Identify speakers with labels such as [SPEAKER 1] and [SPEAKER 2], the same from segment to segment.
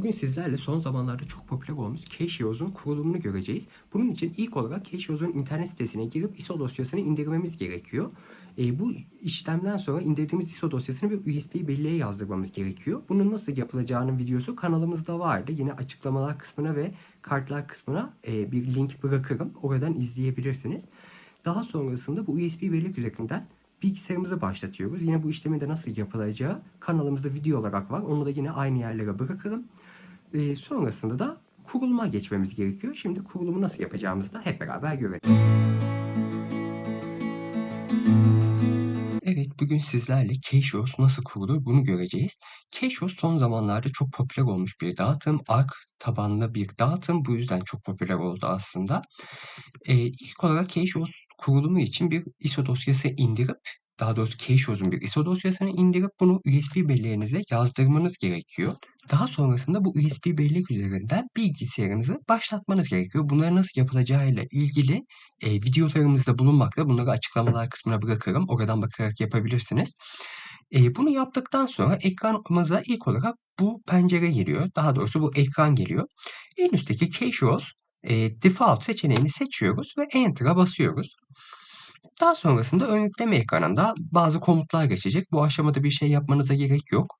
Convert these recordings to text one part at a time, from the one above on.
[SPEAKER 1] Bugün sizlerle son zamanlarda çok popüler olmuş Cashews'un kurulumunu göreceğiz. Bunun için ilk olarak Cashews'un internet sitesine girip ISO dosyasını indirmemiz gerekiyor. E, bu işlemden sonra indirdiğimiz ISO dosyasını bir USB belleğe yazdırmamız gerekiyor. Bunun nasıl yapılacağının videosu kanalımızda vardı. Yine açıklamalar kısmına ve kartlar kısmına e, bir link bırakırım. Oradan izleyebilirsiniz. Daha sonrasında bu USB bellek üzerinden bilgisayarımızı başlatıyoruz. Yine bu işlemin de nasıl yapılacağı kanalımızda video olarak var. Onu da yine aynı yerlere bırakırım. Ee, sonrasında da kuruluma geçmemiz gerekiyor. Şimdi kurulumu nasıl yapacağımızı da hep beraber görelim. Evet, bugün sizlerle Keşos nasıl kurulur bunu göreceğiz. Keşos son zamanlarda çok popüler olmuş bir dağıtım. Arc tabanlı bir dağıtım. Bu yüzden çok popüler oldu aslında. Ee, ilk olarak Keşos kurulumu için bir ISO dosyası indirip daha doğrusu Keşos'un bir ISO dosyasını indirip bunu USB belleğinize yazdırmanız gerekiyor. Daha sonrasında bu USB bellek üzerinden bilgisayarınızı başlatmanız gerekiyor. Bunları nasıl yapılacağıyla ilgili e, videolarımızda bulunmakta. Bunları açıklamalar kısmına bırakırım. Oradan bakarak yapabilirsiniz. E, bunu yaptıktan sonra ekranımıza ilk olarak bu pencere geliyor. Daha doğrusu bu ekran geliyor. En üstteki Keşos e, default seçeneğini seçiyoruz ve Enter'a basıyoruz. Daha sonrasında ön yükleme ekranında bazı komutlar geçecek. Bu aşamada bir şey yapmanıza gerek yok.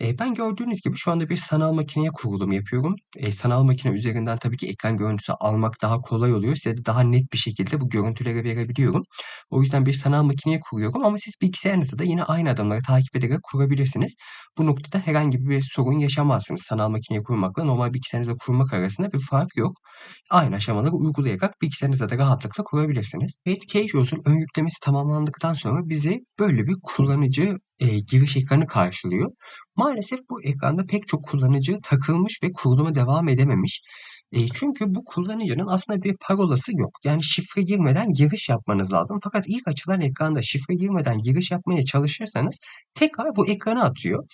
[SPEAKER 1] Ben gördüğünüz gibi şu anda bir sanal makineye kurulum yapıyorum. Sanal makine üzerinden tabii ki ekran görüntüsü almak daha kolay oluyor. Size de daha net bir şekilde bu görüntüleri verebiliyorum. O yüzden bir sanal makineye kuruyorum ama siz bilgisayarınızda da yine aynı adımları takip ederek kurabilirsiniz. Bu noktada herhangi bir sorun yaşamazsınız. Sanal makineye kurmakla normal bilgisayarınızda kurmak arasında bir fark yok. Aynı aşamaları uygulayarak bilgisayarınızda da rahatlıkla kurabilirsiniz. Evet, Keyjos'un ön yüklemesi tamamlandıktan sonra bizi böyle bir kullanıcı e, giriş ekranı karşılıyor. Maalesef bu ekranda pek çok kullanıcı takılmış ve kuruluma devam edememiş. E, çünkü bu kullanıcının aslında bir parolası yok. Yani şifre girmeden giriş yapmanız lazım. Fakat ilk açılan ekranda şifre girmeden giriş yapmaya çalışırsanız tekrar bu ekranı atıyor.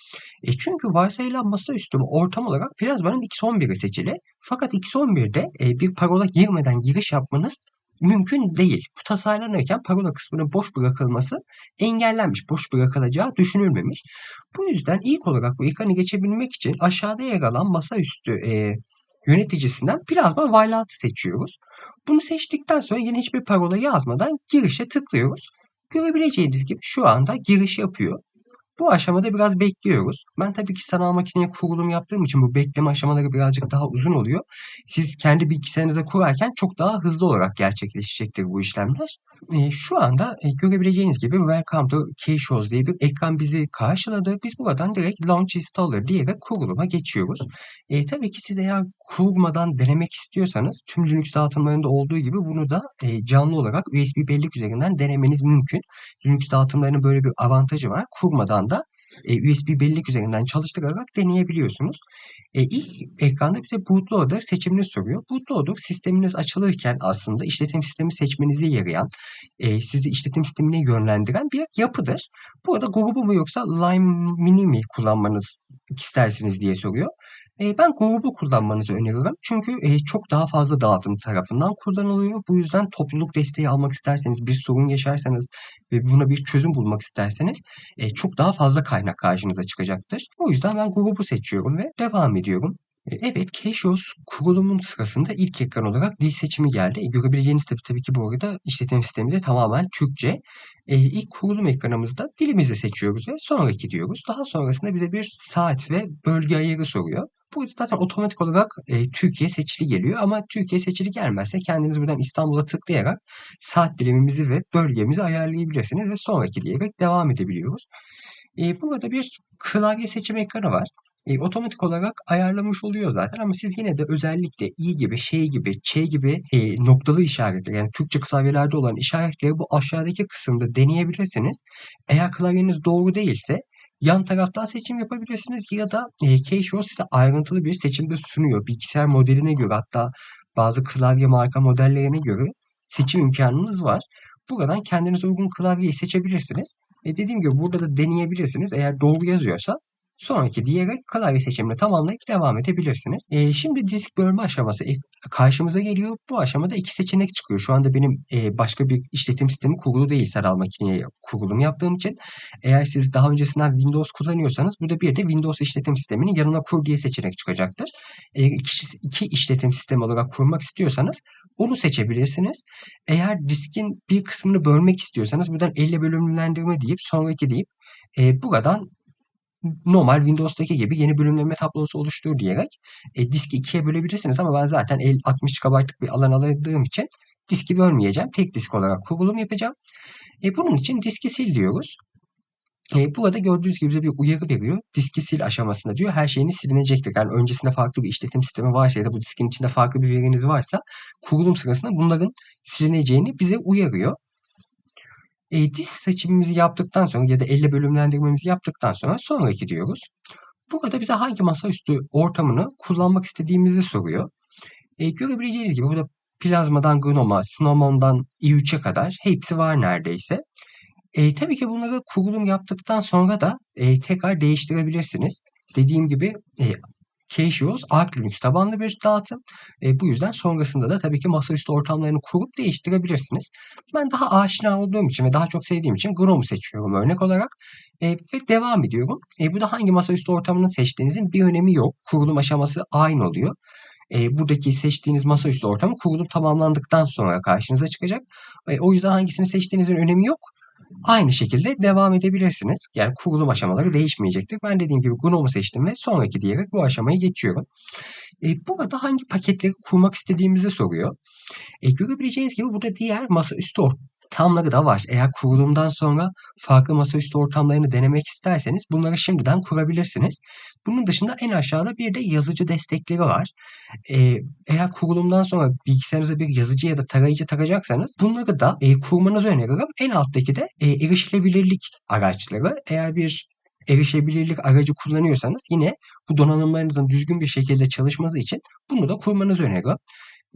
[SPEAKER 1] E, çünkü varsayılan masaüstü ortam olarak plazmanın X11'i seçili. Fakat X11'de e, bir parola girmeden giriş yapmanız mümkün değil. Bu tasarlanırken parola kısmının boş bırakılması engellenmiş, boş bırakılacağı düşünülmemiş. Bu yüzden ilk olarak bu ekranı geçebilmek için aşağıda yer alan masaüstü e, yöneticisinden plazma wire'latı seçiyoruz. Bunu seçtikten sonra yine hiçbir parola yazmadan girişe tıklıyoruz. Görebileceğiniz gibi şu anda giriş yapıyor. Bu aşamada biraz bekliyoruz. Ben tabii ki sanal makineye kurulum yaptığım için bu bekleme aşamaları birazcık daha uzun oluyor. Siz kendi bilgisayarınıza kurarken çok daha hızlı olarak gerçekleşecektir bu işlemler. E, şu anda e, görebileceğiniz gibi Welcome to Keyshows diye bir ekran bizi karşıladı. Biz buradan direkt Launch Installer diyerek kuruluma geçiyoruz. E, tabii ki siz eğer kurmadan denemek istiyorsanız tüm Linux dağıtımlarında olduğu gibi bunu da e, canlı olarak USB bellek üzerinden denemeniz mümkün. Linux dağıtımlarının böyle bir avantajı var. Kurmadan da e, USB bellek üzerinden çalıştırarak deneyebiliyorsunuz. E, ilk ekranda bize bootloader seçimini soruyor. Bootloader sisteminiz açılırken aslında işletim sistemi seçmenize yarayan, e, sizi işletim sistemine yönlendiren bir yapıdır. Burada grubu mu yoksa Lime Mini mi kullanmanız istersiniz diye soruyor. E, ben grubu kullanmanızı öneriyorum. Çünkü e, çok daha fazla dağıtım tarafından kullanılıyor. Bu yüzden topluluk desteği almak isterseniz, bir sorun yaşarsanız ve buna bir çözüm bulmak isterseniz e, çok daha fazla kaynak karşınıza çıkacaktır. O yüzden ben grubu seçiyorum ve devam ediyorum. Evet, Keşos kurulumun sırasında ilk ekran olarak dil seçimi geldi. E, görebileceğiniz tabii, tabii ki bu arada işletim sistemi de tamamen Türkçe. E, ilk kurulum ekranımızda dilimizi seçiyoruz ve sonraki diyoruz. Daha sonrasında bize bir saat ve bölge ayarı soruyor. Bu zaten otomatik olarak e, Türkiye seçili geliyor ama Türkiye seçili gelmezse kendiniz buradan İstanbul'a tıklayarak saat dilimimizi ve bölgemizi ayarlayabilirsiniz ve sonraki diyerek devam edebiliyoruz. E, burada bir klavye seçim ekranı var. E, otomatik olarak ayarlamış oluyor zaten ama siz yine de özellikle i gibi, şey gibi, ç gibi e, noktalı işaretler yani Türkçe klavyelerde olan işaretleri bu aşağıdaki kısımda deneyebilirsiniz. Eğer klavyeniz doğru değilse yan taraftan seçim yapabilirsiniz ya da e, Keyshow size ayrıntılı bir seçimde sunuyor. Bilgisayar modeline göre hatta bazı klavye marka modellerine göre seçim imkanınız var. Buradan kendinize uygun klavyeyi seçebilirsiniz. E dediğim gibi burada da deneyebilirsiniz. Eğer doğru yazıyorsa sonraki diyerek klavye seçimini tamamlayıp devam edebilirsiniz. E, şimdi disk bölme aşaması e, karşımıza geliyor. Bu aşamada iki seçenek çıkıyor. Şu anda benim e, başka bir işletim sistemi kurulu değil sanal makineye kurulum yaptığım için. Eğer siz daha öncesinden Windows kullanıyorsanız burada bir de Windows işletim sisteminin yanına kur diye seçenek çıkacaktır. Eğer iki, iki işletim sistemi olarak kurmak istiyorsanız onu seçebilirsiniz. Eğer diskin bir kısmını bölmek istiyorsanız buradan elle bölümlendirme deyip sonraki deyip e, buradan normal Windows'taki gibi yeni bölümleme tablosu oluştur diyerek e, diski ikiye bölebilirsiniz ama ben zaten 60 GB'lık bir alan aladığım için diski bölmeyeceğim. Tek disk olarak kurulum yapacağım. E, bunun için diski sil diyoruz. E, burada gördüğünüz gibi bize bir uyarı veriyor. Diski sil aşamasında diyor her şeyiniz silinecektir. Yani öncesinde farklı bir işletim sistemi varsa ya da bu diskin içinde farklı bir veriniz varsa kurulum sırasında bunların silineceğini bize uyarıyor. E, disk seçimimizi yaptıktan sonra ya da elle bölümlendirmemizi yaptıktan sonra sonraki diyoruz. Burada bize hangi masaüstü ortamını kullanmak istediğimizi soruyor. E, görebileceğiniz gibi burada plazmadan Gnome'a, Snowman'dan i3'e kadar hepsi var neredeyse. E, tabii ki bunları kurulum yaptıktan sonra da e, tekrar değiştirebilirsiniz. Dediğim gibi e, Cacheos Arch Linux tabanlı bir dağıtım. E, bu yüzden sonrasında da tabii ki masaüstü ortamlarını kurup değiştirebilirsiniz. Ben daha aşina olduğum için ve daha çok sevdiğim için Gnome'u seçiyorum örnek olarak. E, ve devam ediyorum. E, burada hangi masaüstü ortamını seçtiğinizin bir önemi yok. Kurulum aşaması aynı oluyor. E, buradaki seçtiğiniz masaüstü ortamı kurulum tamamlandıktan sonra karşınıza çıkacak. E, o yüzden hangisini seçtiğinizin önemi yok. Aynı şekilde devam edebilirsiniz. Yani kurulum aşamaları değişmeyecektir. Ben dediğim gibi GNOME'u seçtim ve sonraki diyerek bu aşamayı geçiyorum. E, burada hangi paketleri kurmak istediğimizi soruyor. E, görebileceğiniz gibi burada diğer masaüstü ortamları da var. Eğer kurulumdan sonra farklı masaüstü ortamlarını denemek isterseniz bunları şimdiden kurabilirsiniz. Bunun dışında en aşağıda bir de yazıcı destekleri var. Ee, eğer kurulumdan sonra bilgisayarınıza bir yazıcı ya da tarayıcı takacaksanız bunları da e, kurmanızı öneririm. En alttaki de e, erişilebilirlik araçları. Eğer bir erişebilirlik aracı kullanıyorsanız yine bu donanımlarınızın düzgün bir şekilde çalışması için bunu da kurmanızı öneririm.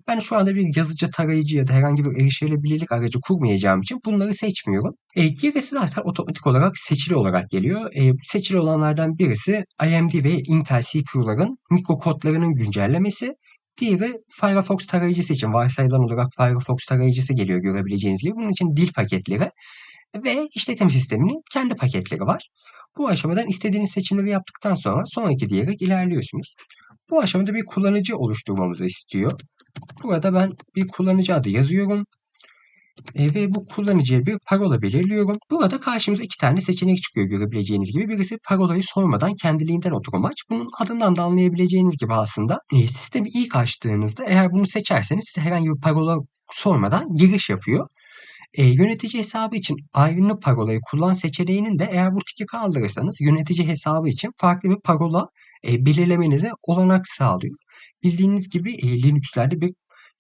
[SPEAKER 1] Ben şu anda bir yazıcı tarayıcı ya da herhangi bir erişilebilirlik aracı kurmayacağım için bunları seçmiyorum. E, gerisi zaten otomatik olarak seçili olarak geliyor. E, seçili olanlardan birisi AMD ve Intel CPU'ların mikro kodlarının güncellemesi. Diğeri Firefox tarayıcısı için varsayılan olarak Firefox tarayıcısı geliyor görebileceğiniz gibi. Bunun için dil paketleri ve işletim sisteminin kendi paketleri var. Bu aşamadan istediğiniz seçimleri yaptıktan sonra sonraki diyerek ilerliyorsunuz. Bu aşamada bir kullanıcı oluşturmamızı istiyor. Burada ben bir kullanıcı adı yazıyorum. E, ve bu kullanıcıya bir parola belirliyorum. Burada karşımıza iki tane seçenek çıkıyor görebileceğiniz gibi. Birisi parolayı sormadan kendiliğinden oturmaç. Bunun adından da anlayabileceğiniz gibi aslında e, sistemi ilk açtığınızda eğer bunu seçerseniz size herhangi bir parola sormadan giriş yapıyor. E, yönetici hesabı için ayrı parolayı kullan seçeneğinin de eğer bu tiki kaldırırsanız yönetici hesabı için farklı bir parola e, belirlemenize olanak sağlıyor. Bildiğiniz gibi e, Linux'lerde bir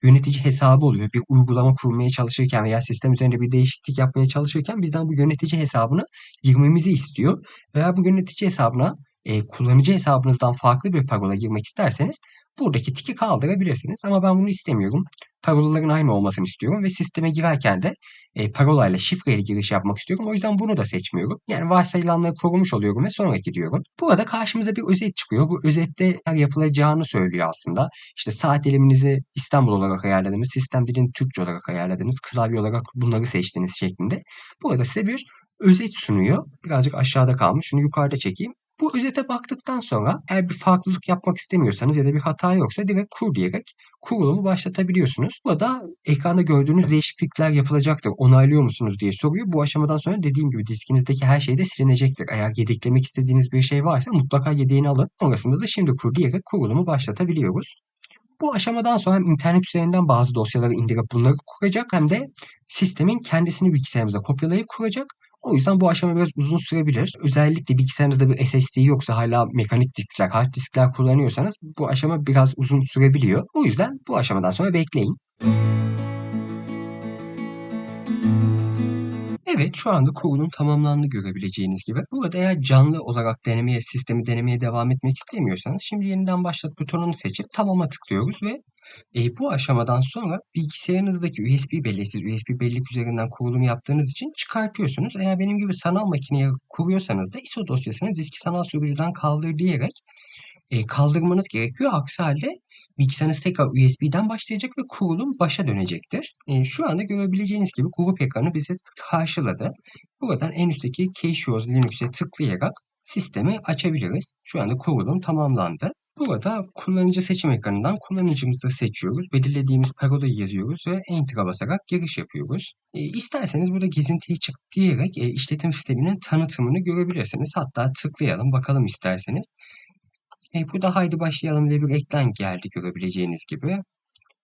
[SPEAKER 1] yönetici hesabı oluyor. Bir uygulama kurmaya çalışırken veya sistem üzerinde bir değişiklik yapmaya çalışırken bizden bu yönetici hesabını girmemizi istiyor. Veya bu yönetici hesabına e, kullanıcı hesabınızdan farklı bir parola girmek isterseniz buradaki tiki kaldırabilirsiniz. Ama ben bunu istemiyorum. Parolaların aynı olmasını istiyorum ve sisteme girerken de e, parolayla şifreyle giriş yapmak istiyorum. O yüzden bunu da seçmiyorum. Yani varsayılanları korumuş oluyorum ve sonraki diyorum. Burada karşımıza bir özet çıkıyor. Bu özette yapılacağını söylüyor aslında. İşte saat diliminizi İstanbul olarak ayarladınız. Sistem dilini Türkçe olarak ayarladınız. Klavye olarak bunları seçtiniz şeklinde. Burada size bir özet sunuyor. Birazcık aşağıda kalmış. Şunu yukarıda çekeyim. Bu özete baktıktan sonra eğer bir farklılık yapmak istemiyorsanız ya da bir hata yoksa direkt kur diyerek kurulumu başlatabiliyorsunuz. Burada ekranda gördüğünüz değişiklikler yapılacaktır. Onaylıyor musunuz diye soruyor. Bu aşamadan sonra dediğim gibi diskinizdeki her şey de silinecektir. Eğer yedeklemek istediğiniz bir şey varsa mutlaka yedeğini alın. Sonrasında da şimdi kur diyerek kurulumu başlatabiliyoruz. Bu aşamadan sonra hem internet üzerinden bazı dosyaları indirip bunları kuracak hem de sistemin kendisini bilgisayarımıza kopyalayıp kuracak. O yüzden bu aşama biraz uzun sürebilir. Özellikle bilgisayarınızda bir SSD yoksa hala mekanik diskler, hard diskler kullanıyorsanız bu aşama biraz uzun sürebiliyor. O yüzden bu aşamadan sonra bekleyin. Evet şu anda kurulum tamamlandı görebileceğiniz gibi. Burada eğer canlı olarak denemeye, sistemi denemeye devam etmek istemiyorsanız şimdi yeniden başlat butonunu seçip tamama tıklıyoruz ve E, bu aşamadan sonra bilgisayarınızdaki USB belleği USB bellek üzerinden kurulum yaptığınız için çıkartıyorsunuz. Eğer benim gibi sanal makineye kuruyorsanız da ISO dosyasını diski sanal sürücüden kaldır diyerek e, kaldırmanız gerekiyor. Aksi halde bilgisayarınız tekrar USB'den başlayacak ve kurulum başa dönecektir. E, şu anda görebileceğiniz gibi grup ekranı bizi karşıladı. Buradan en üstteki Cache Linux'e tıklayarak sistemi açabiliriz. Şu anda kurulum tamamlandı. Burada kullanıcı seçim ekranından kullanıcımızı seçiyoruz. Belirlediğimiz parolayı yazıyoruz ve Enter'a basarak giriş yapıyoruz. E, isterseniz burada gezintiye çık diyerek e, işletim sisteminin tanıtımını görebilirsiniz. Hatta tıklayalım bakalım isterseniz. E, burada haydi başlayalım diye bir ekran geldi görebileceğiniz gibi.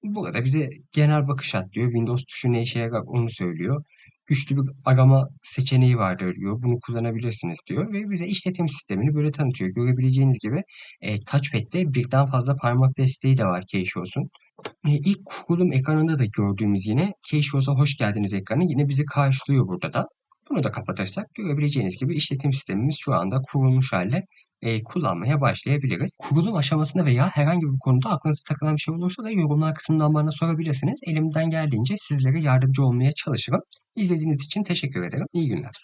[SPEAKER 1] Burada bize genel bakış at diyor. Windows tuşu ne işe yarar onu söylüyor. Güçlü bir arama seçeneği vardır diyor. Bunu kullanabilirsiniz diyor. Ve bize işletim sistemini böyle tanıtıyor. Görebileceğiniz gibi e, touchpad'de birden fazla parmak desteği de var Keyshows'un. E, ilk kurulum ekranında da gördüğümüz yine Keyshows'a hoş geldiniz ekranı yine bizi karşılıyor burada da. Bunu da kapatırsak görebileceğiniz gibi işletim sistemimiz şu anda kurulmuş halde e, kullanmaya başlayabiliriz. Kurulum aşamasında veya herhangi bir konuda aklınıza takılan bir şey olursa da yorumlar kısmından bana sorabilirsiniz. Elimden geldiğince sizlere yardımcı olmaya çalışırım. İzlediğiniz için teşekkür ederim. İyi günler.